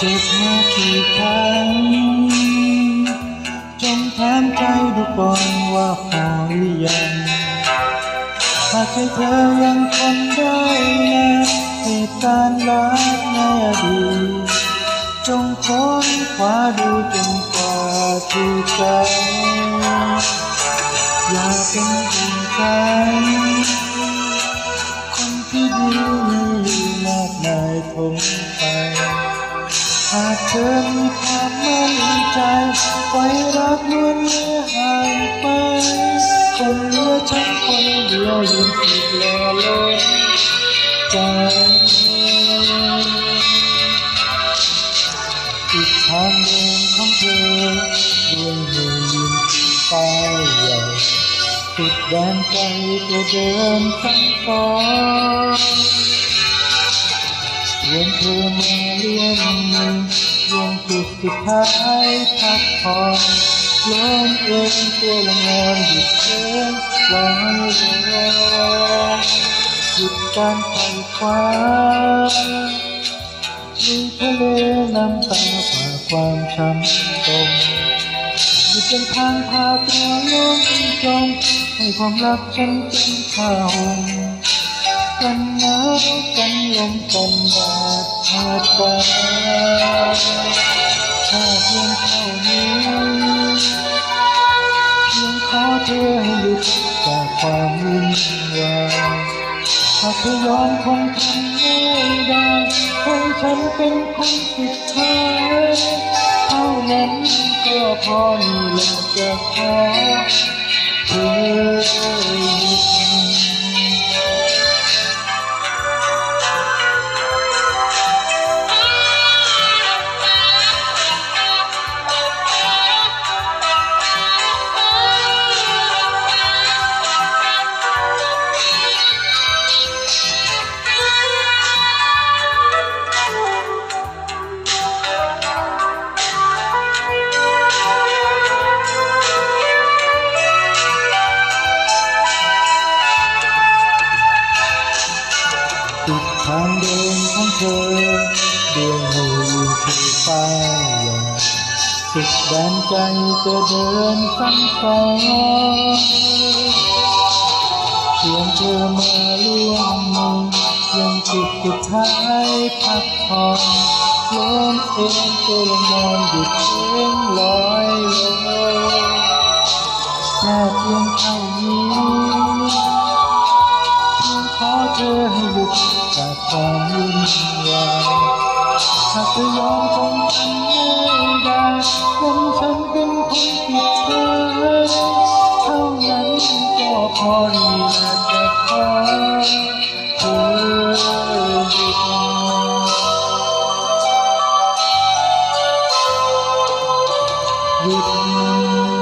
เจ็บมากี่ครั้งจงถามใจดูก่อนว่าพอหรือยังหากใจเธอยังทนได้นะเหตุการณ์รักในอดีตจงค้นคว้าดูจนกว่าที่ใจอย่าเป็นห่วงใจคนที่ดีมีอยู่มากมายทงากเธอมีความมั่นใจไว้รักล้วนเลือหายไป คนเหลือฉันคนเดียวยืนติดแลลงใจอีกทางเดินของเธอด้วยมือยืนไปใหญ่สุดแดนใจจะเดินสังสอ นชวนเธอมาเลี้ยงมือยังจุดสุดท้ายพักผ่อนล้มเอ็นตัวละงอนหยุดเดินวางรอหยุดการไขว่คว้ามีทะเลน้ำตาผ่าความช้ำตมอยู่เป็นทางพาตัวลงจมให้ความรักฉันเป็นข้าหง กันหนาวกันลมกันแดดหาดฟ้าถ้าเพียงเท่านี้เพียงขอเธอให้หลุดจากความวุ่นวายหากเธอยอมคงทำไม่ได้ให้ฉันเป็นคนสุดท้ายเท่านั้นก็พอนี่แหละจะขอเธอ ของเธอดวงหูยืนถือป้ายใหญ่สุดแดนใจจะเดินซ้ำซ้อนชวนเธอมาล่วงมือยังจุดสุดท้ายพักผ่อนล้มเอ็นตัวลงนอนหยุดเอ็นลอยลงแค่เพียงเท่า 红线。他的阳光炽热，梦想跟空气吹，好难度过破裂的壳。Thank you.